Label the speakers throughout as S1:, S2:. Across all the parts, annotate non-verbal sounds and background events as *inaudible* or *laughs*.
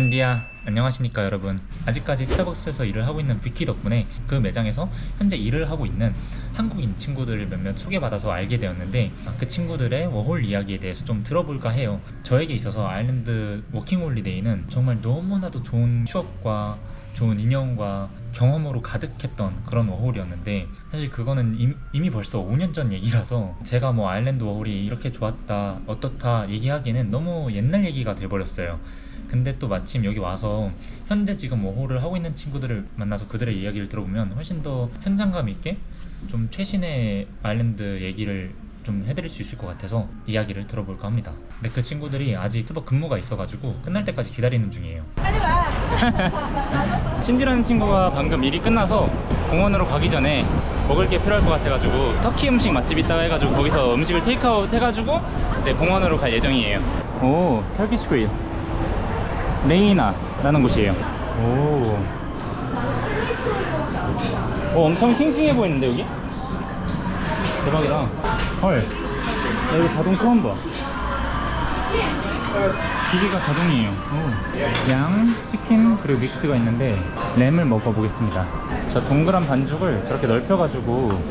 S1: 웬디야 안녕하십니까 여러분. 아직까지 스타벅스에서 일을 하고 있는 비키 덕분에 그 매장에서 현재 일을 하고 있는 한국인 친구들을 몇몇 소개받아서 알게 되었는데 그 친구들의 워홀 이야기에 대해서 좀 들어볼까 해요. 저에게 있어서 아일랜드 워킹홀리데이는 정말 너무나도 좋은 추억과 좋은 인연과 경험으로 가득했던 그런 워홀이었는데 사실 그거는 임- 이미 벌써 5년 전 얘기라서 제가 뭐 아일랜드 워홀이 이렇게 좋았다 어떻다 얘기하기에는 너무 옛날 얘기가 돼버렸어요 근데 또 마침 여기 와서 현재 지금 워홀을 하고 있는 친구들을 만나서 그들의 이야기를 들어보면 훨씬 더 현장감 있게 좀 최신의 아일랜드 얘기를 좀 해드릴 수 있을 것 같아서 이야기를 들어볼까 합니다. 근데 그 친구들이 아직 스벅 근무가 있어가지고 끝날 때까지 기다리는 중이에요. *laughs* 신디라는 친구가 방금 일이 끝나서 공원으로 가기 전에 먹을 게 필요할 것 같아가지고 터키 음식 맛집 있다고 해가지고 거기서 음식을 테이크아웃 해가지고 이제 공원으로 갈 예정이에요. 오, 터키 스크릴. 레이나라는 곳이에요. 오. 오, 엄청 싱싱해 보이는데 여기? 대박이다. 헐. 나 이거 자동 처음 봐. 기계가 자동이에요. 오. 양, 치킨, 그리고 믹스가 있는데 램을 먹어보겠습니다. 저 동그란 반죽을 저렇게 넓혀가지고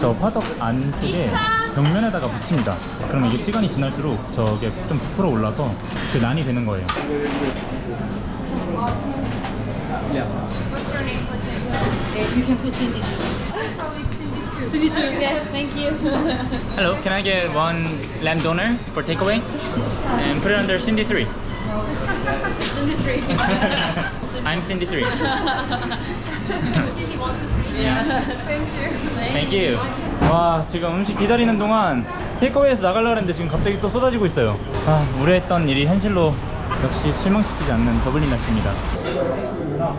S1: 저 화덕 안쪽에 벽면에다가 붙입니다. 그럼 이게 시간이 지날수록 저게 좀 부풀어 올라서 그 난이 되는 거예요.
S2: You can put Cindy too. Cindy too. Yeah, thank you.
S1: Hello, can I get one lamb doner for takeaway? And put it under Cindy 3.
S2: Cindy three.
S1: I'm Cindy 3.
S2: Thank you.
S1: 와, 지금 음식 기다리는 동안 테이크어웨이에서 나가려고 했는데 지금 갑자기 또 쏟아지고 있어요. 아, 우려했던 일이 현실로 역시 실망시키지 않는 더블린 날씨입니다.
S2: 아,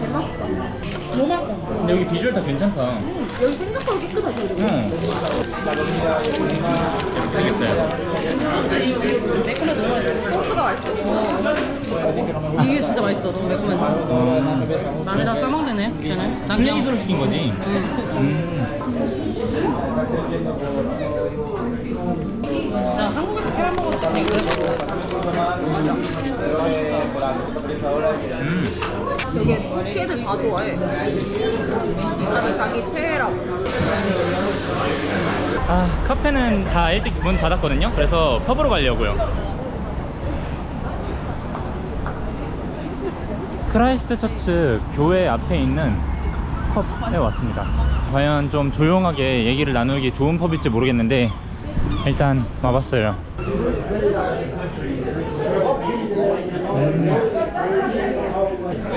S2: 대맛있다. 너무 맛있다.
S1: 근데 여기 비주얼 다 괜찮다.
S2: 여기 생각보다 깨끗하죠, 그리고.
S1: 응. 생겼어요.
S2: 매콤해 너무 맛있어. 소스가 맛있어. 이게 진짜 맛있어. 너무 매콤해서.
S1: 어,
S2: 안에다 싸먹네, 쟤네. 난 그냥.
S1: 플레이스로 시킨 거지?
S2: 응.
S1: 음.
S2: 나 한국에서 캐럴 먹었을 때 되게 그랬어.
S1: 음.
S2: 되게 애들 다 좋아해. 다들 자기 최애라고.
S1: 아, 카페는 다 일찍 문 닫았거든요. 그래서 펍으로 가려고요. 크라이스트 처츠 교회 앞에 있는 펍에 왔습니다. 과연 좀 조용하게 얘기를 나누기 좋은 펍일지 모르겠는데 일단 와봤어요. 음,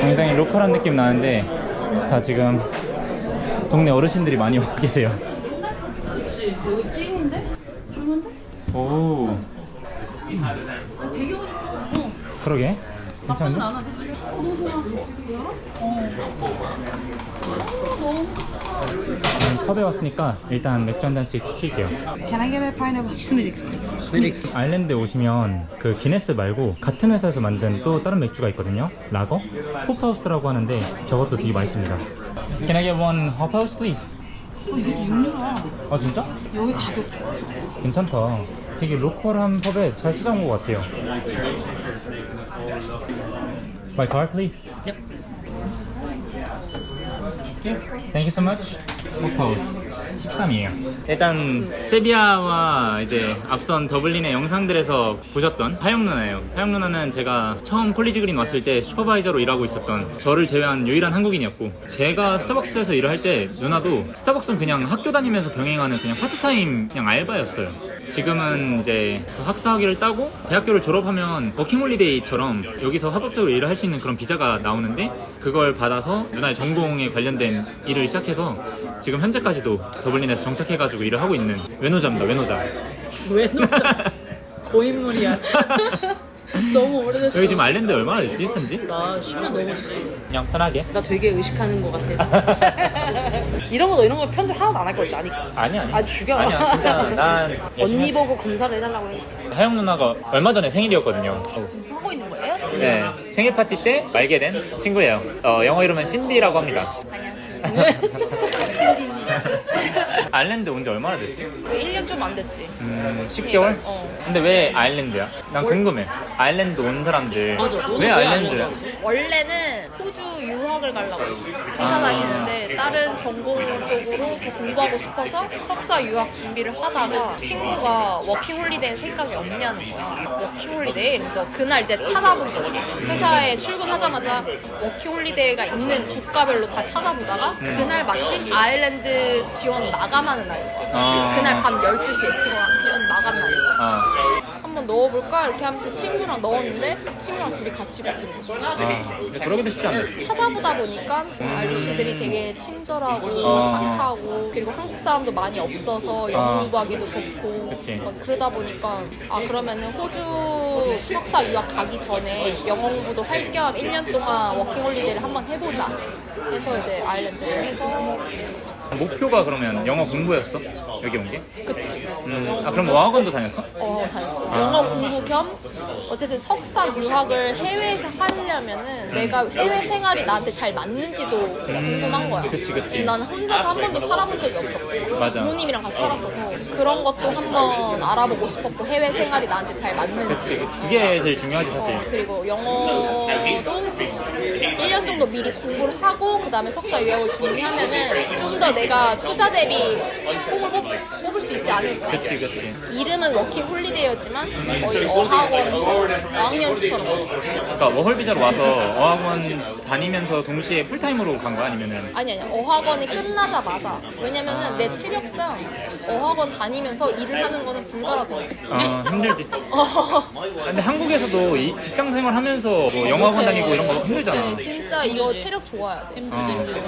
S1: 굉장히 로컬한 느낌 나는데 다 지금 동네 어르신들이 많이 와 계세요.
S2: 그렇지. 여기 찐인데? 좋은데?
S1: 오,
S2: 아, 배경이. 어.
S1: 그러게.
S2: 나쁘진
S1: 괜찮은데?
S2: 않아, 솔직히. 어, 너무 좋아. 어. 어, 너무
S1: 음, 펍에 왔으니까 일단 맥주 한 잔씩 시킬게요.
S2: Can I get a pineapple smithix, please?
S1: 아일랜드 에 오시면 그 기네스 말고 같은 회사에서 만든 또 다른 맥주가 있거든요. 라거? 홉하우스라고 하는데 저것도 되게 맛있습니다. Can I get one 홉하우스 please?
S2: 어, 이게 육류야.
S1: 아 진짜?
S2: 여기 가격 좋다.
S1: 괜찮다. 되게 로컬한 펍에 잘 찾아온 것 같아요. My card please.
S2: Yep.
S1: Thank you so much. 호파우스 13이에요. 일단 세비야와 이제 앞선 더블린의 영상들에서 보셨던 하영 누나예요. 하영 누나는 제가 처음 콜리지 그린 왔을 때 슈퍼바이저로 일하고 있었던 저를 제외한 유일한 한국인이었고 제가 스타벅스에서 일을 할 때 누나도 스타벅스는 그냥 학교 다니면서 병행하는 그냥 파트타임 그냥 알바였어요. 지금은 이제 학사학위를 따고 대학교를 졸업하면 워킹홀리데이처럼 여기서 합법적으로 일을 할 수 있는 그런 비자가 나오는데 그걸 받아서 누나의 전공에 관련된 일을 시작해서 지금 현재까지도 더블린에서 정착해가지고 일을 하고 있는 외노자입니다. 외노자.
S2: 왜 노자? *laughs* 고인물이야. *laughs* 너무 오래됐어.
S1: 여기 지금 아일랜드 얼마나 됐지? 산지?
S2: 나 10년 넘었지.
S1: 그냥 편하게.
S2: 나 되게 의식하는 것 같아. *laughs* 이런 거, 이런 거 편집 하나도 안할 걸, 나니까.
S1: 아니 아니.
S2: 아, 죽여.
S1: 아니야 진짜 난
S2: 언니 보고 검사를 해달라고 했어.
S1: 하영 누나가 얼마 전에 생일이었거든요.
S2: 지금 하고 있는 거예요?
S1: 네 생일 파티 때 알게 된 친구예요. 어, 영어 이름은 신디라고 합니다.
S2: 안녕하세요. ね。*laughs*
S1: 아일랜드 온 지 얼마나 됐지?
S2: 1년 좀 안 됐지.
S1: 음, 10개월?
S2: 어.
S1: 근데 왜 아일랜드야? 난 궁금해. 아일랜드 온 사람들
S3: 왜왜
S1: 아일랜드야?
S2: 원래는 호주 유학을 가려고 했어. 회사
S1: 아.
S2: 다니는데 다른 전공 쪽으로 더 공부하고 싶어서 석사 유학 준비를 하다가 친구가 워킹홀리데이는 생각이 없냐는 거야. 워킹홀리데이? 이러면서 그날 이제 찾아본 거지. 회사에 출근하자마자 워킹홀리데이가 있는 국가별로 다 찾아보다가
S1: 음.
S2: 그날 마침 아일랜드 지원 마감하는 날인 거야.
S1: 아.
S2: 그날 밤 12시에 지원, 지원 마감 날인 거야.
S1: 어.
S2: 한번 넣어볼까? 이렇게 하면서 친구랑 넣었는데 친구랑 둘이 같이 붙은 거지.
S1: 아, 근데 그러기도 쉽지 않네.
S2: 찾아보다 보니까 아저씨들이 되게 친절하고
S1: 어.
S2: 착하고 그리고 한국 사람도 많이 없어서 영어
S1: 어.
S2: 공부하기도 좋고
S1: 그치.
S2: 막 그러다 보니까 아 그러면은 호주 석사 유학 가기 전에 영어 공부도 할 겸 1년 동안 워킹홀리데이를 한번 해보자 해서 이제 아일랜드를 해서
S1: 목표가 그러면 영어 공부였어? 여기 온 게?
S2: 그치
S1: 음. 아, 그럼 어학원도 다녔어?
S2: 어, 다녔지. 영어 공부 겸 어쨌든 석사 유학을 해외에서 하려면은 내가 해외 생활이 나한테 잘 맞는지도 이제 궁금한 거야.
S1: 음, 그치, 그치.
S2: 나는 혼자서 한 번도 살아본 적이 없었고
S1: 맞아.
S2: 부모님이랑 같이 살았어서 그런 것도 한번 알아보고 싶었고 해외 생활이 나한테 잘 맞는지.
S1: 그치, 그치. 그게 제일 중요하지, 사실.
S2: 그리고 영어도 1년 정도 미리 공부를 하고 그 다음에 석사 유학을 준비하면은 좀 더 내가 투자 대비 뽕을 뽑, 뽑을 수 있지 않을까.
S1: 그치, 그치.
S2: 이름은 워킹 홀리데이였지만 거의 어학원처럼 어학연수처럼 갔지.
S1: 그러니까 워홀 비자로 와서 어학원 다니면서 동시에 풀타임으로 간 거야? 아니면은?
S2: 아니 아니 어학원이 끝나자마자 왜냐면은 내 체력상 어학원 다니면서 일을 하는 거는 불가라서 생각했어.
S1: 어, 힘들지. *laughs*
S2: 어.
S1: 근데 한국에서도 이 직장 생활 하면서 뭐 영어학원 다니고 이런 거 힘들잖아.
S2: 네, 진짜 이거 체력 좋아야 돼.
S3: 힘들지
S1: 어.
S3: 힘들지.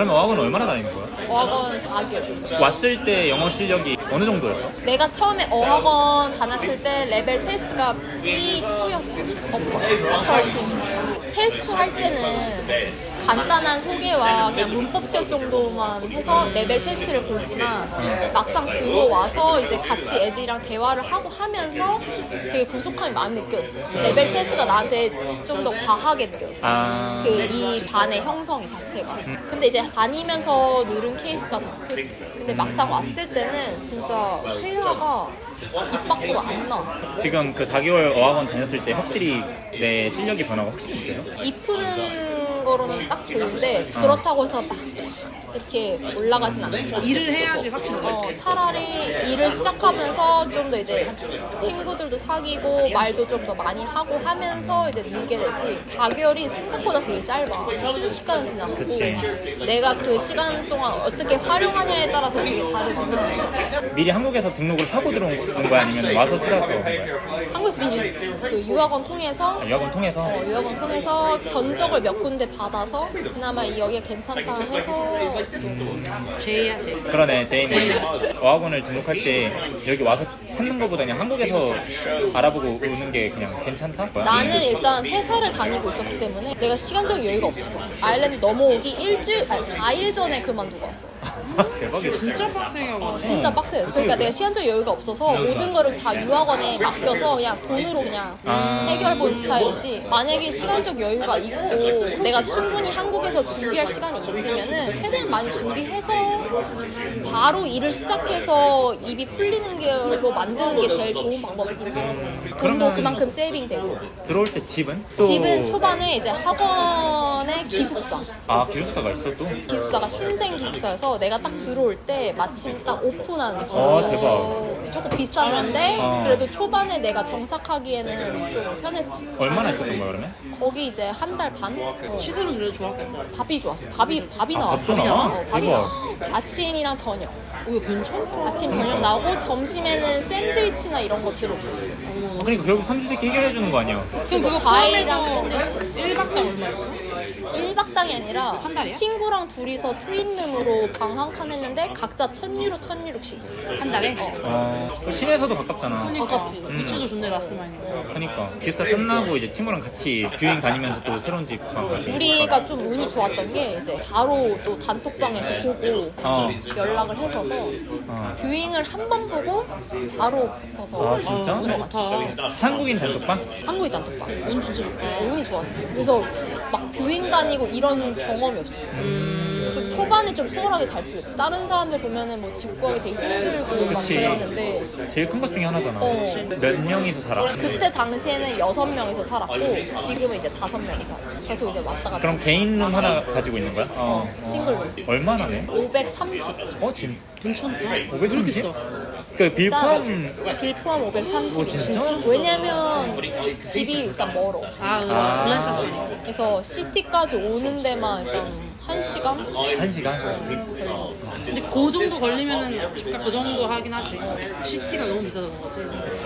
S1: 그러면 어학원 얼마나 다니는 거야?
S2: 어학원 4개월.
S1: 왔을 때 영어 실력이 어느 정도였어?
S2: 내가 처음에 어학원 다녔을 때 레벨 테스트가 B2였어. 어퍼. 어퍼 팀이. 테스트 할 때는 간단한 소개와 그냥 문법 시험 정도만 해서 레벨 테스트를 보지만 막상 들어와서 이제 같이 애들이랑 대화를 하고 하면서 되게 부족함이 많이 느껴졌어. 레벨 테스트가 나한테 좀 더 과하게 느껴졌어.
S1: 아.
S2: 그 이 반의 형성이 자체가. 근데 이제 다니면서 늘은 케이스가 더 크지. 근데 막상 왔을 때는 진짜 회화가 입 밖으로 안 나와.
S1: 지금 그 4개월 어학원 다녔을 때 확실히 내 실력의 변화가 확실히?
S2: 입 푸는 거로는 딱 좋은데 그렇다고 해서 막 이렇게 올라가진 않아.
S3: 일을 해야지 확실히
S2: 어. 차라리 일을 시작하면서 좀 더 이제 친구들도 사귀고 말도 좀 더 많이 하고 하면서 이제 늘게 되지 4개월이 생각보다 되게 짧아 순식간에 지나고
S1: 그치.
S2: 내가 그 시간 동안 어떻게 활용하냐에 따라서 되게 다르지만
S1: 미리 한국에서 등록을 하고 들어온 거야? 아니면 와서 찾아서 온 거야?
S2: 한국에서 미리 그 유학원 통해서
S1: 아, 유학원 통해서?
S2: 어, 유학원 통해서 견적을 몇 군데 받아서 그나마 여기가 괜찮다 해서
S3: 제야 제.
S1: 그러네 제인이 어학원을 등록할 때 여기 와서 찾는 것보다 그냥 한국에서 알아보고 오는 게 그냥 괜찮다?
S2: 나는 일단 회사를 다니고 있었기 때문에 내가 시간적 여유가 없었어. 아일랜드 넘어오기 일주일, 아니 4일 전에 그만두고 왔어.
S1: 대박이다
S3: 진짜 빡세요.
S2: 어, 진짜 빡세. 그러니까 내가 시간적 여유가 없어서 모든 거를 다 유학원에 맡겨서 그냥 돈으로 그냥
S1: 아.
S2: 해결 본 스타일이지. 만약에 시간적 여유가 있고 내가 충분히 한국에서 준비할 시간이 있으면은 최대한 많이 준비해서 바로 일을 시작해서 입이 풀리는 걸로 만드는 게 제일 좋은 방법이긴 하지. 돈도
S1: 그러면-
S2: 그만큼 세이빙 되고.
S1: 들어올 때 집은? 또-
S2: 집은 초반에 이제 학원의 기숙사.
S1: 아 기숙사가 있어 또?
S2: 기숙사가 신생 기숙사여서 내가 딱 들어올 때 마침 딱 오픈한
S1: 아,
S2: 기숙사여서 조금 비쌌는데
S1: 어.
S2: 그래도 초반에 내가 정착하기에는 좀 편했지.
S1: 얼마나 있었던 거야 그러면?
S2: 거기 이제 한 달 반? 어,
S3: 시설은 그래도 좋았겠다.
S2: 밥이 좋았어. 밥이 밥이
S1: 아,
S2: 나왔어.
S1: 밥도 나와?
S2: 어, 밥이
S1: 대박.
S2: 나왔어. 아침이랑 저녁.
S3: 오, 이거 괜찮다.
S2: 아침 저녁 나오고 점심에는 샌드위치나 이런 것들을 줬어.
S1: 아, 그러니까 결국 삼시세끼 해결해 주는 거 아니야?
S3: 그럼 그거
S2: 과일이랑 샌드위치.
S3: 1박당 얼마였어?
S2: 1박당이 아니라
S3: 한 달이야?
S2: 친구랑 둘이서 트윈룸으로 방 한 칸 했는데 각자 1000유로 1000유로씩 했어.
S3: 한 달에?
S1: 어, 시내에서도 가깝잖아
S3: 그러니까
S2: 가깝지.
S3: 위치도 좋네 라스만이고.
S1: 그러니까 기숙사 끝나고 이제 친구랑 같이 뷰잉 다니면서 또 새로운 집간 거야
S2: 우리가 좀 운이 좋았던 게 이제 바로 또 단톡방에서 보고
S1: 어.
S2: 연락을 했어서
S1: 어.
S2: 뷰잉을 한 번 보고 바로 붙어서
S1: 아 진짜?
S3: 운 좋다.
S1: 한국인 단톡방?
S2: 한국인 단톡방
S3: 운 진짜 좋다.
S2: 운이 좋았지 그래서 막 뷰잉 다니고 이런 경험이 없었어
S3: 음.
S2: 좀 초반에 좀 수월하게 잘 풀렸지. 다른 사람들 보면은 뭐 집 구하기 되게 힘들고 막
S1: 그치.
S2: 그랬는데
S1: 제일 큰 것 중에 하나잖아.
S2: 어.
S1: 몇 명이서 살아?
S2: 그때 당시에는 여섯 명이서 살았고 지금은 이제 다섯 명이서 살아. 계속 이제 왔다 갔다.
S1: 그럼 개인룸 하나 가지고 있는 거야?
S2: 어, 싱글룸.
S1: 얼마나 내?
S2: 530.
S1: 어, 진짜?
S3: 괜찮다.
S1: 530?
S3: 그렇게 써.
S1: 그빌
S2: 일단
S1: 포함
S2: 빌 포함 530.
S1: 오, 진짜?
S2: 왜냐면 집이 일단 멀어.
S3: 아, 응.
S1: 아.
S3: 블렌차스니까.
S2: 그래서 시티까지 오는 데만 일단 한 시간
S1: 한 시간?
S3: 근데 그 정도 걸리면은 집값 그 정도 하긴 하지. 시티가 너무 비싸다는 거지.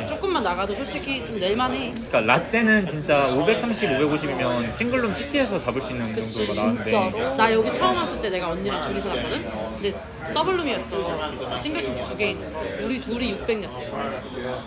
S3: 조금만 나가도 솔직히 좀 낼만해.
S1: 그러니까 라떼는 진짜 530, 550이면 싱글룸 시티에서 잡을 수 있는
S2: 그치
S1: 정도가 나왔는데
S2: 진짜로.
S3: 나 여기 처음 왔을 때 내가 언니랑 둘이서 갔거든? 근데 더블룸이었어. 싱글층 두개 있는. 우리 둘이 600 냈어.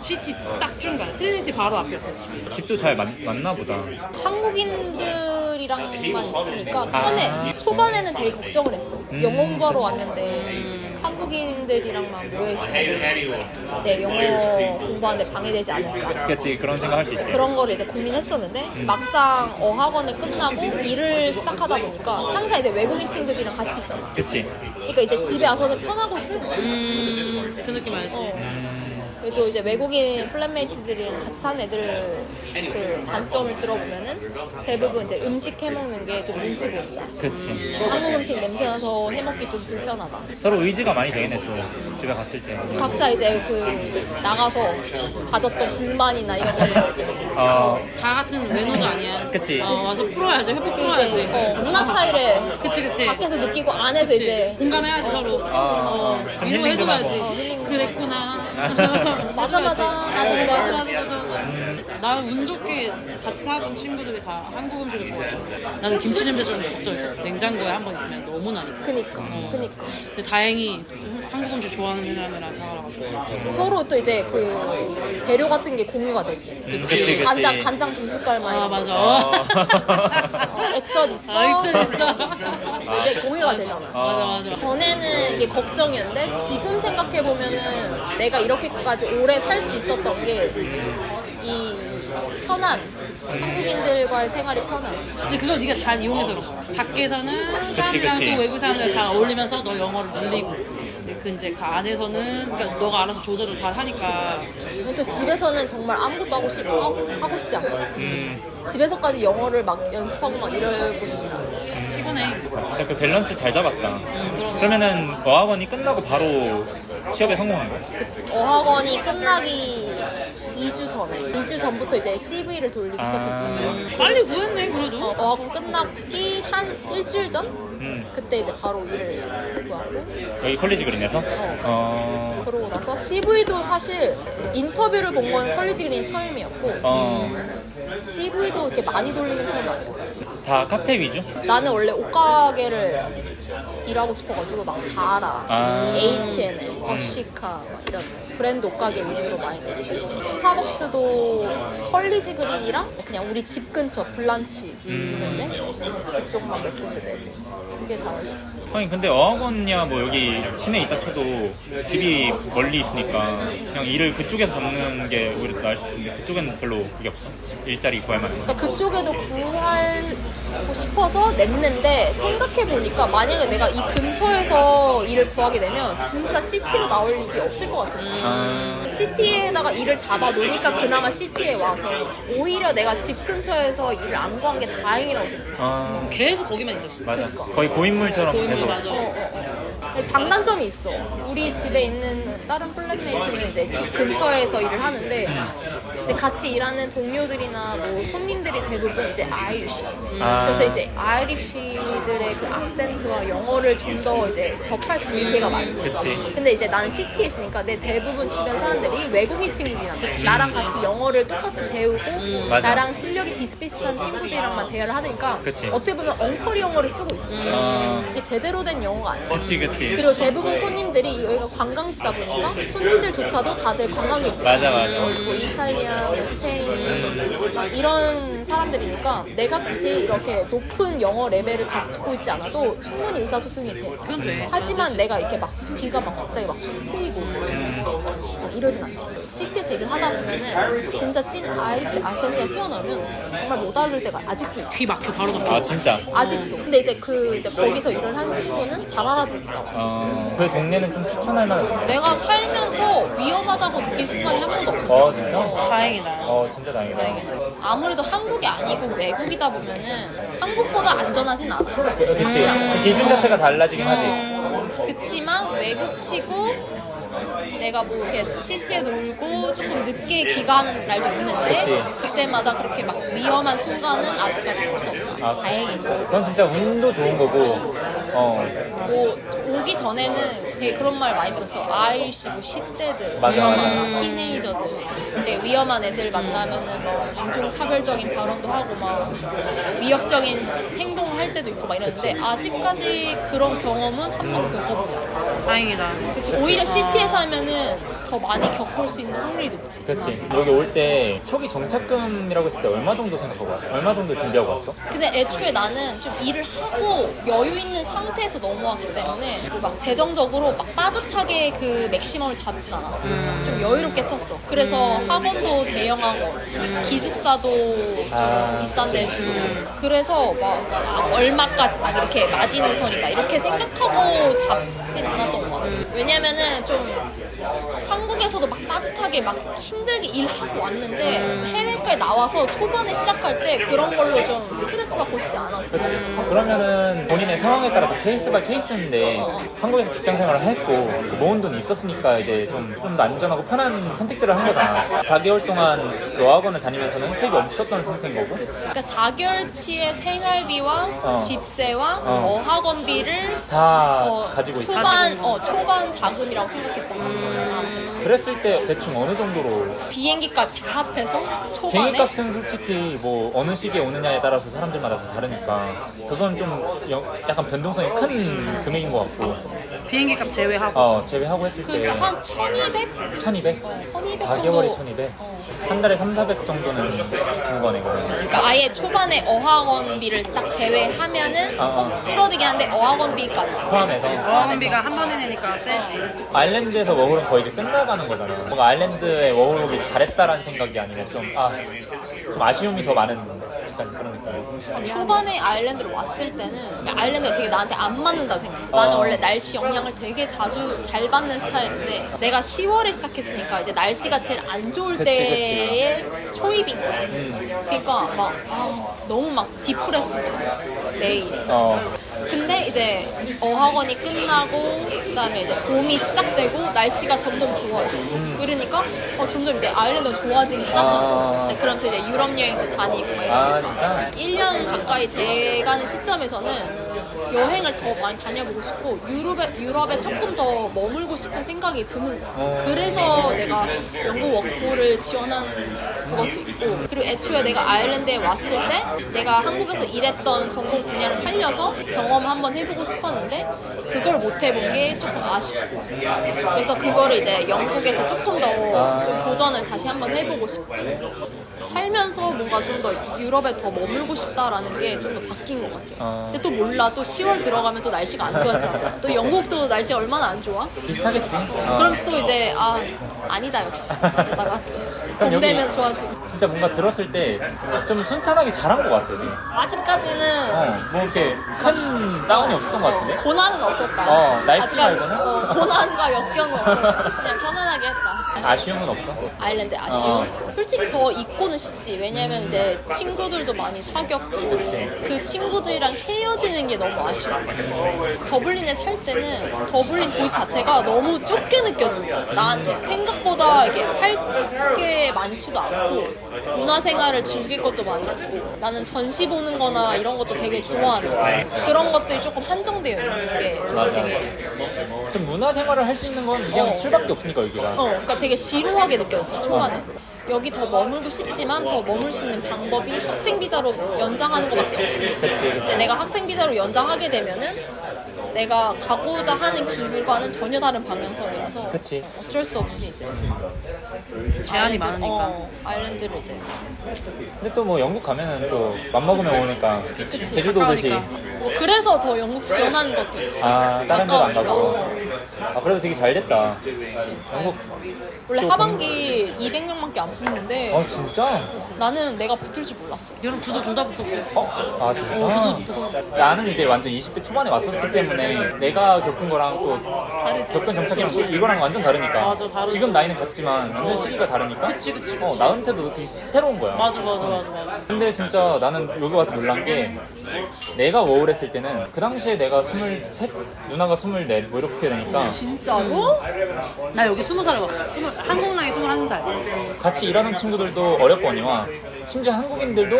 S3: 시티 딱 중간. 트리니티 바로 앞이었어. 집이.
S1: 집도 잘 맞, 맞나 보다.
S2: 한국인들이랑만 있으니까 편해. 초반에는 되게 걱정을 했어. 영어 공부하러 왔는데 한국인들이랑만 모여 있으면 내 영어 공부하는데 방해되지 않을까.
S1: 그치 그런 생각 할 수 있지.
S2: 그런 거를 이제 고민했었는데 막상 어학원을 끝나고 일을 시작하다 보니까 항상 이제 외국인 친구들이랑 같이 있잖아.
S1: 그치.
S2: 그러니까 이제 집에 와서는 편하고 싶은 거야.
S3: 음, 그 느낌 알지?
S2: 어. 그래도 이제 외국인 플랫메이트들이랑 같이 사는 애들 그 단점을 들어보면은 대부분 이제 음식 해먹는 게 좀 눈치 보인다.
S1: 그치.
S2: 뭐 한국 음식 냄새 나서 해먹기 좀 불편하다.
S1: 서로 의지가 많이 되겠네 또 집에 갔을 때.
S2: 각자 이제 그 나가서 가졌던 불만이나 이런 거를 이제
S1: 어,
S3: 다 같은 매너자 아니야.
S1: 그치.
S3: 어, 와서 풀어야지. 회복
S2: 그
S3: 풀어야지.
S2: 이제 어, 문화 차이를
S3: 그치, 그치.
S2: 밖에서 느끼고 안에서
S3: 그치.
S2: 이제
S3: 공감해야지 서로. 어,
S1: 좀
S3: 위로
S1: 힐링 좀
S3: 해줘야지.
S1: 하고.
S2: 어, 힐링.
S3: 그랬구나.
S2: 맞아 맞아 나도 그래.
S3: 맞아 맞아 맞아. 나는 운 좋게 같이 살았던 친구들이 다 한국 음식을 좋아했어. 나는 김치 냄새 좀 걱정했어. 냉장고에 한 번 있으면 너무 나니까.
S2: 그니까 그니까
S3: 근데 다행히 한국 음식 좋아하는 사람이랑 살아가지고.
S2: 서로 또 이제 그 재료 같은 게 공유가 되지.
S1: 그치, 그치.
S2: 간장 간장 두 숟갈만.
S3: 아. 맞아. *laughs*
S2: 어, 액젓 있어.
S3: 아 액젓 있어. *laughs*
S2: 이제 공유가 되잖아.
S3: 맞아 맞아.
S2: 전에는 이게 걱정이었는데 지금 생각해 보면은 내가 이렇게까지 오래 살 수 있었던 게 이 편한 한국인들과의 생활이 편한.
S3: 근데 그걸 네가 잘 이용해서 그런 거야. 밖에서는 사람이랑
S1: 그치.
S3: 또 외국 사람들 잘 어울리면서 너 영어를 늘리고. 근데 그 이제 그 안에서는 그러니까 너가 알아서 조절을 잘 하니까
S2: 근데 또 집에서는 정말 아무것도 하고 싶 하고, 하고 싶지 않거든.
S1: 음,
S2: 집에서까지 영어를 막 연습하고 막 이러고 싶진 않아.
S3: 피곤해.
S1: 진짜 그 밸런스 잘 잡았다.
S3: 음, 그러네.
S1: 그러면은 어학원이 끝나고 바로 취업에 성공한 거야.
S2: 그치. 어학원이 끝나기 2주 전에. 2주 전부터 이제 CV를 돌리기
S1: 아.
S2: 시작했지.
S3: 음, 빨리 구했네 그래도.
S2: 어, 어학원 끝나기 한 일주일 전?
S1: 음,
S2: 그때 이제 바로 일을 구하고.
S1: 여기 컬리지 그린에서? 어,
S2: 그러고 나서 CV도 사실 인터뷰를 본 건 컬리지 그린 처음이었고
S1: 어,
S2: CV도 이렇게 많이 돌리는 편은 아니었어.
S1: 다 카페 위주?
S2: 나는 원래 옷가게를 일하고 싶어가지고 막 자라,
S1: 아.
S2: H&M, 버시카 막 이런 브랜드 옷가게 위주로 많이 되고 스타벅스도 컬리지 그린이랑 그냥 우리 집 근처 블란치 있는데 그쪽만 몇 군데 되고 그게 다였어.
S1: 아니 근데 어학원이야 뭐 여기 시내에 있다 쳐도 집이 멀리 있으니까 그냥 일을 그쪽에서 잡는 게 오히려 나을 수 있는데 그쪽엔 별로 그게 없어 일자리 구할 만한 거.
S2: 그러니까 그쪽에도 구하고 싶어서 냈는데 생각해 보니까 만약에 내가 이 근처에서 일을 구하게 되면 진짜 시티로 나올 일이 없을 것 같은 거야.
S1: 아,
S2: 시티에다가 일을 잡아 놓으니까 그나마 시티에 와서 오히려 내가 집 근처에서 일을 안 구한 게 다행이라고 생각했어.
S1: 아
S3: 계속 거기만 있잖아.
S1: 맞아
S2: 그러니까.
S1: 거의 고인물처럼
S3: 고인물
S1: 계속
S3: 맞아.
S2: 어, 어, 어. 근데 장단점이 있어. 우리 집에 있는 다른 플랫메이트는 이제 집 근처에서 일을 하는데 이제 같이 일하는 동료들이나 뭐 손님들이 대부분 이제 아이리시.
S1: 아.
S2: 그래서 이제 아이리시들의 그 악센트와 영어를 좀 더 이제 접할 수 있는 기회가 많지.
S1: 그치.
S2: 근데 이제 나는 시티에 있으니까 내 대부분 주변 사람들이 외국인 친구들이랑 나랑 같이 영어를 똑같이 배우고
S1: 맞아.
S2: 나랑 실력이 비슷비슷한 친구들이랑만 대화를 하니까
S1: 그치.
S2: 어떻게 보면 엉터리 영어를 쓰고 있어.
S1: 어,
S2: 이게 제대로 된 영어가 아니야.
S1: 그치 그치
S2: 그리고 대부분 손님들이 여기가 관광지다 보니까 손님들조차도 다들 관광객들.
S1: 맞아, 맞아.
S2: 뭐 이탈리아, 뭐 스페인 막 이런 사람들이니까 내가 굳이 이렇게 높은 영어 레벨을 갖고 있지 않아도 충분히 의사소통이 돼.
S3: 그건 돼.
S2: 하지만 내가 이렇게 막 귀가 막 갑자기 막 확 트이고 막 이러진 않지. CT에서 일을 하다 보면은 진짜 찐 아이리시 아센트가 튀어나오면 정말 못 알을 때가 아직도 있어.
S3: 귀 막혀 바로 막혀.
S1: 아 진짜.
S2: 아직도. 근데 이제 그 이제 거기서 일을 한 친구는 잘 알아듣더라고.
S1: 어, 그 동네는 좀 추천할 만한 동네.
S2: 내가 살면서 위험하다고 느낀 순간이 한 번도 없었어.
S1: 어 진짜?
S3: 다행이다.
S1: 어 진짜 다행이다.
S2: 아무래도 한국 이 아니고 외국이다 보면은 한국보다 안전하진 않아.
S1: 그치. 그 기준 자체가 달라지긴 하지.
S2: 그치만 외국 치고 내가 뭐 이렇게 시티에 놀고 조금 늦게 귀가하는 날도 있는데. 그때마다 그렇게 막 위험한 순간은 아직까지 없었다.
S1: 아.
S2: 다행이고.
S1: 그건 진짜 운도 좋은 거고. 어.
S2: 뭐 오기 전에는 되게 그런 말 많이 들었어. 아이리시 뭐 10대들,
S1: 맞아,
S2: 위험한
S1: 맞아.
S2: 티네이저들, 되게 위험한 애들 만나면은 뭐 인종 차별적인 발언도 하고 막 위협적인 행동을 할 때도 있고 막 이랬는데 아직까지 그런 경험은 한 번도 겪어보지 않아.
S3: 다행이다.
S2: 그치 오히려 시티에 살면은 더 많이 겪을 수 있는 확률이 높지.
S1: 그렇지. 여기 올 때 초기 정착금이라고 했을 때 얼마 정도 생각하고 왔어? 얼마 정도 준비하고 왔어?
S2: 근데 애초에 나는 좀 일을 하고 여유 있는 상태에서 넘어왔기 때문에 그 막 재정적으로 막 빠듯하게 그 맥시멈을 잡진 않았어. 좀 여유롭게 썼어. 그래서 학원도 대형 학원, 기숙사도 좀
S1: 아,
S2: 비싼 데
S1: 그치.
S2: 주고. 그래서 막 아, 얼마까지 딱 이렇게 마지노선이다 이렇게 생각하고 잡진 않았던 것 같아. 왜냐면은 좀 한국에서도 막 빠듯하게 막 힘들게 일하고 왔는데 해외까지 나와서 초반에 시작할 때 그런 걸로 좀 스트레스 받고 싶지 않았어.
S1: 그렇지. 그러면은 본인의 상황에 따라 다 케이스 바이 케이스인데 한국에서 직장 생활을 했고 그 모은 돈이 있었으니까 이제 좀 좀 더 안전하고 편한 선택들을 한 거잖아. 4개월 동안 그 어학원을 다니면서는 수입이 없었던 상태인 거고.
S2: 그치. 그러니까 4개월치의 생활비와
S1: 어.
S2: 집세와
S1: 어.
S2: 어. 학원비를
S1: 다
S2: 어,
S1: 가지고 있어.
S2: 초반 어 초반 자금이라고 생각했던 거지. 아,
S1: 그랬을 때 대충 어느 정도로?
S2: 비행기 값 다 합해서 초반에?
S1: 비행기 값은 솔직히 뭐 어느 시기에 오느냐에 따라서 사람들마다 다 다르니까 그건 좀 영- 약간 변동성이 큰 금액인 것 같고
S3: 비행기 값 제외하고.
S1: 어 제외하고 했을 때
S2: 그래서 한 1200?
S1: 1200?
S2: 1200
S1: 4개월에
S2: 정도
S1: 1200?
S2: 어.
S1: 한 달에 3, 400 정도는 준 거네 그러면
S2: 그러니까 아예 초반에 어학원비를 딱 제외하면은
S1: 어, 어.
S2: 줄어들긴 한데 어학원비까지
S1: 포함해서
S3: 어학원비가 한 번에 내니까 세지.
S1: 아일랜드에서 워홀은 거의 이제 끝나가는 거잖아 뭔가 아일랜드에 워홀 오길 잘했다라는 생각이 아니면 좀, 아, 좀 아쉬움이 더 많은 약간 느낌
S2: 초반에 아일랜드로 왔을 때는 아일랜드가 되게 나한테 안 맞는다고 생각했어. 나는
S1: 어.
S2: 원래 날씨 영향을 되게 자주 잘 받는 스타일인데 내가 10월에 시작했으니까 이제 날씨가 제일 안 좋을 때의 초입인 거야.
S1: 음.
S2: 그러니까 막 아, 너무 막 디프레스 매일.
S1: 어
S2: 이제 어학원이 끝나고 그다음에 이제 봄이 시작되고 날씨가 점점 좋아져. 그러니까 어, 점점 이제 아일랜드 가 좋아지기 시작했어.
S1: 아.
S2: 이제 그러면서 이제 유럽 여행도 다니고
S1: 막아 진짜?
S2: 1년 가까이 돼가는 시점에서는 여행을 더 많이 다녀보고 싶고 유럽에, 유럽에 조금 더 머물고 싶은 생각이 드는 거야.
S1: 어.
S2: 그래서 내가 영국 워크홀을 지원한 그것도 있고 그리고 애초에 내가 아일랜드에 왔을 때 내가 한국에서 일했던 전공 분야를 살려서 경험 한번 해보고 싶었는데 그걸 못 해본 게 조금 아쉽고 그래서 그거를 이제 영국에서 조금 더
S1: 아.
S2: 좀 도전을 다시 한번 해보고 싶고 살면서 뭔가 좀 더 유럽에 더 머물고 싶다라는 게 좀 더 바뀐 것 같아요.
S1: 어.
S2: 근데 또 몰라 또 10월 들어가면 또 날씨가 안 좋아지잖아. 또 영국도 날씨가 얼마나 안 좋아?
S1: 비슷하겠지? 어.
S2: 그럼 또 이제 아 아니다 역시 *laughs* 나가 봄
S1: 여기-
S2: 되면 좋아지고
S1: 진짜 뭔가 들었을 때 좀 순탄하게 잘한 것 같아.
S2: 아직까지는
S1: 어, 뭐 이렇게 큰 다운이 없었던 것 같은데?
S2: 고난은 없었다.
S1: 어, 날씨
S2: 아직까지-
S1: 말고는?
S2: 어, 고난과 역경은 없었다. 그냥 편안하게 했다.
S1: 아쉬움은 없어?
S2: 아일랜드 아쉬움.
S1: 어.
S2: 솔직히 더 있고는 싶지. 왜냐면 이제 친구들도 많이 사귀었고
S1: 그치.
S2: 그 친구들이랑 헤어지는 게 너무 아쉬운 거지. 더블린에 살 때는 더블린 도시 자체가 너무 좁게 느껴진 거야. 나한테 생각 보다 이게 할게 많지도 않고 문화생활을 즐길 것도 많이 없고 나는 전시 보는 거나 이런 것도 되게 좋아하는 거야. 그런 것들이 조금 한정되어 있는 게좀
S1: 맞아.
S2: 되게
S1: 좀 문화생활을 할 수 있는 건 그냥
S2: 어.
S1: 술밖에 없으니까 여기가
S2: 어, 그러니까 되게 지루하게 느껴졌어 초반에. 여기 더 머물고 싶지만 더 머물 수 있는 방법이 학생 비자로 연장하는 것밖에 없으니까.
S1: 그치, 그치.
S2: 근데 내가 학생 비자로 연장하게 되면은 내가 가고자 하는 길과는 전혀 다른 방향성이라서
S1: 그치.
S2: 어쩔 수 없이 이제
S3: 제한이 많으니까.
S2: 어, 아일랜드를 이제
S1: 근데 또 뭐 영국 가면은 또 맘먹으면 오니까
S2: 그치.
S1: 제주도 오듯이
S3: 가까우니까.
S2: 뭐 그래서 더 영국 지원하는 것도 있어.
S1: 아 다른 데로 안 가고. 아 그래도 되게 잘 됐다
S2: 그치.
S1: 영국
S2: 원래
S1: 또
S2: 하반기 200명밖에 안 붙는데
S1: 어 진짜?
S2: 나는 내가 붙을 줄 몰랐어.
S3: 여러분 두도 둘 다 붙었어.
S1: 어? 아 진짜?
S3: 어.
S1: 나는 이제 완전 20대 초반에 왔었기 때문에 내가 겪은 거랑 또
S2: 다르지.
S1: 겪은 정착이랑 또 이거랑 완전 다르니까
S3: 맞아, 다르지.
S1: 지금 나이는 같지만 완전 시기가 다르니까
S3: 그치, 그치, 그치.
S1: 어, 나한테도 되게 새로운 거야
S3: 맞아 맞아 맞아 맞아.
S1: 근데 진짜 나는 여기 와서 놀란 게 내가 워홀 했을 때는 그 당시에 내가 23 누나가 24뭐 이렇게 되니까
S2: 진짜로?
S3: 나 여기 스무 살에 왔어. 스물 한국 나이 스물한 살.
S1: 같이 일하는 친구들도 어렵거니와 심지어 한국인들도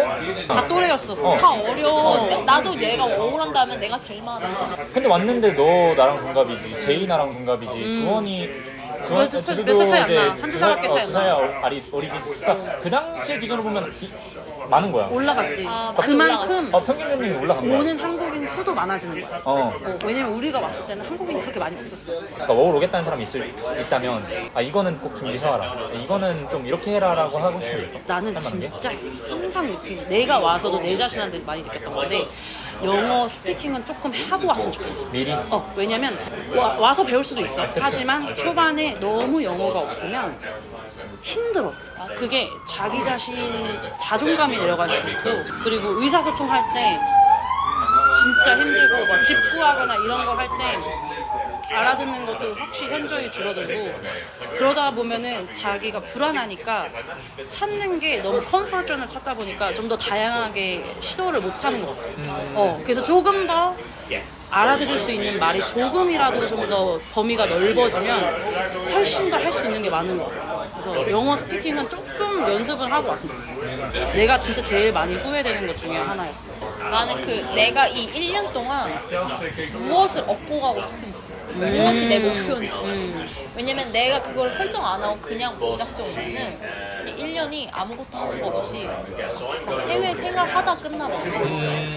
S3: 다 또래였어.
S1: 어.
S2: 다 어려워. 나도 얘가 우울한다면 내가 제일 많아.
S1: 근데 왔는데 너 나랑 동갑이지 제이 나랑 동갑이지
S3: 음.
S1: 두원이
S3: 몇 살- 몇살 차이 안 나. 한두 살밖에 차이 안 나.
S1: 어, 아리 어리지 그러니까 그 당시의 기준으로 보면 이- 많은 거야
S3: 올라갔지.
S2: 아, 많이
S3: 그만큼
S1: 어 평균 연령이 올라간 거야
S3: 오는 한국인 수도 많아지는 거야.
S1: 어
S3: 어, 왜냐면 우리가 왔을 때는 한국인이 그렇게 많이 없었어.
S1: 그러니까 워홀 오겠다는 사람이 있을, 있다면 아 이거는 꼭 준비해와라 이거는 좀 이렇게 해라라고 하고 싶은 게 있어
S3: 나는
S1: 할 만한 게?
S3: 진짜 항상 느낀 내가 와서도 내 자신한테 많이 느꼈던 건데 영어 스피킹은 조금 하고 왔으면 좋겠어.
S1: 미리
S3: 어, 왜냐면 와, 서 배울 수도 있어. 하지만 초반에 너무 영어가 없으면 힘들어. 그게 자기 자신 자존감이 내려갈 수도 있고 그리고 의사소통할 때 진짜 힘들고 막 집구하거나 이런 거 할 때 알아듣는 것도 확실히 현저히 줄어들고 그러다 보면은 자기가 불안하니까 찾는 게 너무 컴포트존을 찾다 보니까 좀 더 다양하게 시도를 못 하는 것 같아. 어, 그래서 조금 더 알아들을 수 있는 말이 조금이라도 좀 더 범위가 넓어지면 훨씬 더 할 수 있는 게 많은 것 같아. 그래서 영어 스피킹은 조금 연습을 하고 왔으면 좋겠어. 내가 진짜 제일 많이 후회되는 것 중에 하나였어.
S2: 나는 그 내가 이 1년 동안 무엇을 얻고 가고 싶은지 무엇이 내 목표인지
S3: 음.
S2: 왜냐면 내가 그걸 설정 안 하고 그냥 무작정 오면은 이 1년이 아무것도 할거 없이 막 해외 생활하다 끝나고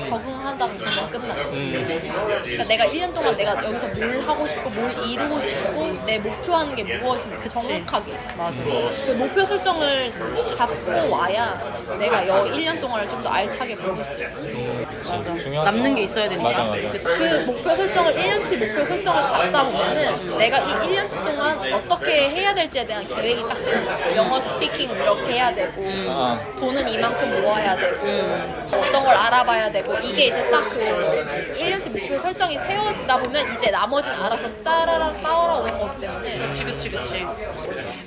S2: 적응 하다 그냥 끝나 있어 그러니까 내가 1년 동안 내가 여기서 뭘 하고 싶고 뭘 이루고 싶고 내 목표하는 게 무엇인지 정확하게
S3: 맞아.
S2: 그 목표 설정을 잡고 와야 내가 여 1년 동안을 좀 더 알차게 보낼 수 있고
S3: 맞아. 남는 게 있어야 되니까.
S1: 맞아, 맞아.
S3: 그-
S2: 그 목표 설정을 1년치 목표 설정을 잡다 보면은 내가 이 1년치 동안 어떻게 해야 될지에 대한 계획이 딱 세워져. 영어 스피킹은 이렇게 해야 되고
S1: 아.
S2: 돈은 이만큼 모아야 되고 어 떤 걸 알아봐야 되고 이게 이제 딱그 1년치 목표 설정이 세워지다 보면 이제 나머지는 알아서 따라라 따라 오는 거기 때문에
S3: 그치 그치 그치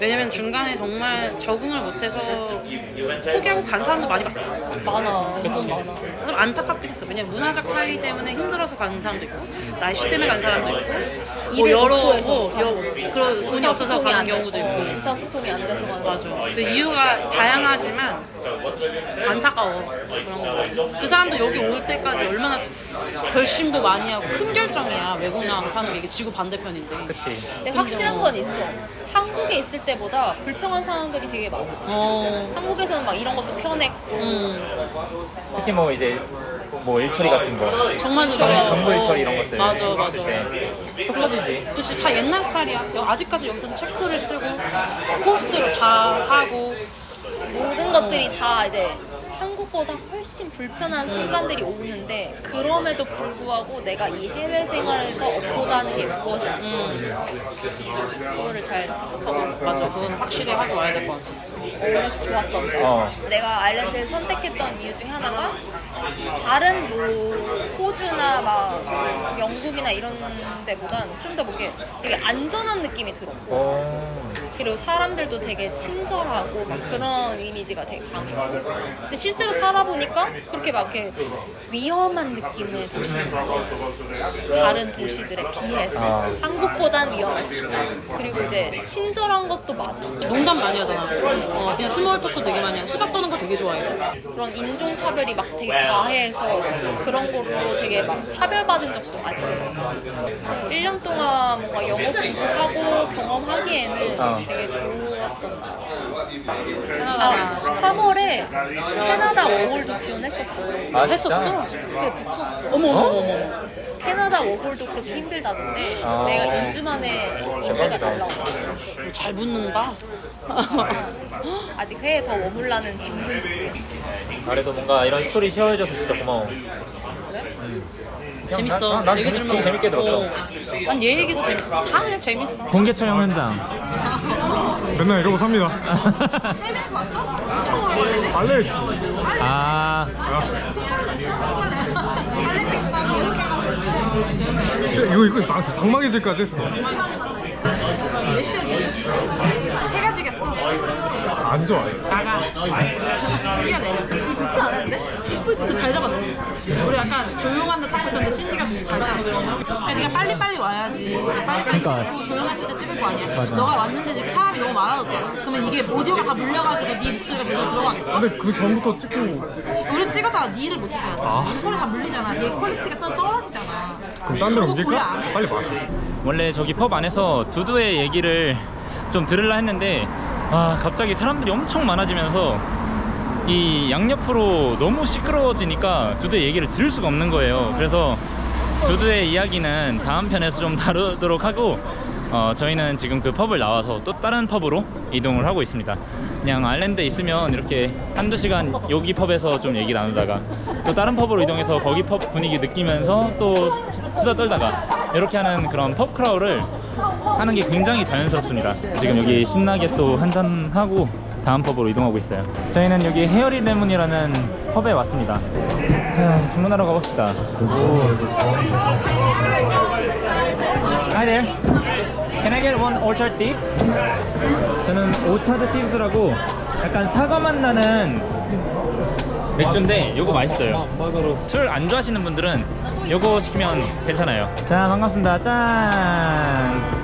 S3: 왜냐면 중간에 정말 적응을 못해서 포기하고 간 사람도 많이 봤어
S2: 많아. 너무 많아.
S3: 좀 안타깝긴 했어 왜냐면 문화적 차이 때문에 힘들어서 가는 사람도 있고 날씨 때문에 가는 사람도 있고 뭐
S2: 일을
S3: 여러 뭐
S2: 가는
S3: 여- 그런 돈이 없어서
S2: 의사소통이
S3: 가는
S2: 안 돼.
S3: 경우도
S2: 어,
S3: 있고
S2: 의사소통이 안 돼서 가는
S3: 맞아. 그 이유가 다양하지만 안타까워. 그런 거. 그 사람도 여기 올 때까지 얼마나 결심도 많이 하고 큰 결정이야. 외국 나와서 사는 게 이게 지구 반대편인데.
S1: 그치
S2: 근데 확실한 건 있어. 한국에 있을 때보다 불평한 사람들이 되게 많아.
S3: 어.
S2: 한국에서는 막 이런 것도 편했고
S3: 음.
S1: 특히 뭐 이제 뭐 일처리 같은 거
S3: 정말
S2: 정말
S3: 그래.
S1: 정보 일처리 이런 것들
S3: 맞아, 맞아.
S1: 속 터지지
S3: 그치 다 옛날 스타일이야. 여- 아직까지 여기서는 체크를 쓰고 포스트를 다 하고
S2: 모든 것들이 다 이제 한국보다 훨씬 불편한 순간들이 오는데 그럼에도 불구하고 내가 이 해외 생활에서 얻고자 하는 게 무엇인지 그거를 잘 생각하고
S3: 맞아. 그건 확실히 하고 와야 될 것 같아.
S2: 그래서 좋았던 점.
S1: 어
S2: 내가 아일랜드를 선택했던 이유 중에 하나가 다른 뭐 호주나 막 영국이나 이런 데보단 좀더 뭐게 되게 안전한 느낌이 들어.
S1: 어.
S2: 그리고 사람들도 되게 친절하고 막 그런 이미지가 되게 강해요. 근데 실제로 살아보니까 그렇게 막 이렇게 위험한 느낌의 도시는 아니에요. 다른 도시들에 비해서
S1: 아.
S2: 한국보단 위험할 수 있다. 그리고 이제 친절한 것도 맞아.
S3: 농담 많이 하잖아. 어, 그냥 스몰 토크 되게 많이 하고 수다 떠는 거 되게 좋아해.
S2: 그런 인종차별이 막 되게 과해서 그런 걸로 되게 막 차별받은 적도 아직은 1년 동안 뭔가 영어 공부하고 경험하기에는
S1: 어.
S2: 되게 좋았던 아, 3월에 캐나다 워홀도 지원했었어.
S1: 아,
S3: 했었어?
S2: 그게 붙었어.
S3: 어머 어머 어머 어머.
S2: 캐나다 워홀도 그렇게 힘들다던데
S1: 아.
S2: 내가 2주 만에 인배가 날라왔어.
S3: 잘 붙는다. *laughs*
S2: 아직 회에 더 머물라는 친구인지 모르겠어.
S1: 그래도 뭔가 이런 스토리 쉐어해줘서 진짜 고마워.
S3: 재밌어.
S1: 난, 난
S3: 얘기
S1: 재밌,
S3: 들으면
S1: 재밌게 들었어.
S3: 난얘 얘기도 재밌어. 다 그냥 재밌어.
S1: 공개 촬영 현장. *laughs*
S4: 맨날 이러고 삽니다. 알레르기.
S1: 아,
S4: 이거 이거 막 방망이질까지 했어.
S3: 몇 시야지? 해가 지겠어.
S4: 안 좋아해.
S3: 나가. 뛰어내려.
S2: 이 좋지 않았는데?
S3: 진짜 잘 잡았지. 우리 약간 조용한다 찾고 있었는데 신디가 잘 찾았어. 네가 빨리 빨리 와야지. 빨리 빨리
S1: 그러니까.
S3: 찍고 조용했을 때 찍을 거 아니야. 너가 왔는데 지금 사람이 너무 많아졌잖아. 그러면 이게 오디오가 다 물려가지고 네 목소리가 제대로 들어가겠어?
S4: 근데 그 전부터 찍고
S3: 우리 찍었잖아. 니를 못 찍잖아. 지금. 니 소리 다 물리잖아. 내 퀄리티가 좀 떨어지잖아.
S4: 그럼 딴 데로
S3: 그거 고려
S4: 옮길까?
S3: 안 해?
S4: 빨리 마셔.
S1: 원래 저기 펍 안에서 두두의 얘기를 좀 들으려 했는데 아 갑자기 사람들이 엄청 많아지면서 이 양옆으로 너무 시끄러워지니까 두두의 얘기를 들을 수가 없는 거예요. 그래서 두두의 이야기는 다음 편에서 좀 *laughs* 다루도록 하고 어, 저희는 지금 그 펍을 나와서 또 다른 펍으로 이동을 하고 있습니다. 그냥 아일랜드에 있으면 이렇게 한두 시간 여기 펍에서 좀 얘기 나누다가 또 다른 펍으로 이동해서 거기 펍 분위기 느끼면서 또 수다 떨다가 이렇게 하는 그런 펍 크라우를 하는 게 굉장히 자연스럽습니다. 지금 여기 신나게 또 한잔하고 다음 펍으로 이동하고 있어요. 저희는 여기 헤어리 레몬이라는 펍에 왔습니다. 자, 주문하러 가봅시다. Hi there. Can I get one orchard thief? 저는 오차드 팁스라고 약간 사과 맛 나는 맥주인데 요거 맛있어요. 술 안 좋아하시는 분들은 요거 시키면 괜찮아요. 자, 반갑습니다. 짠.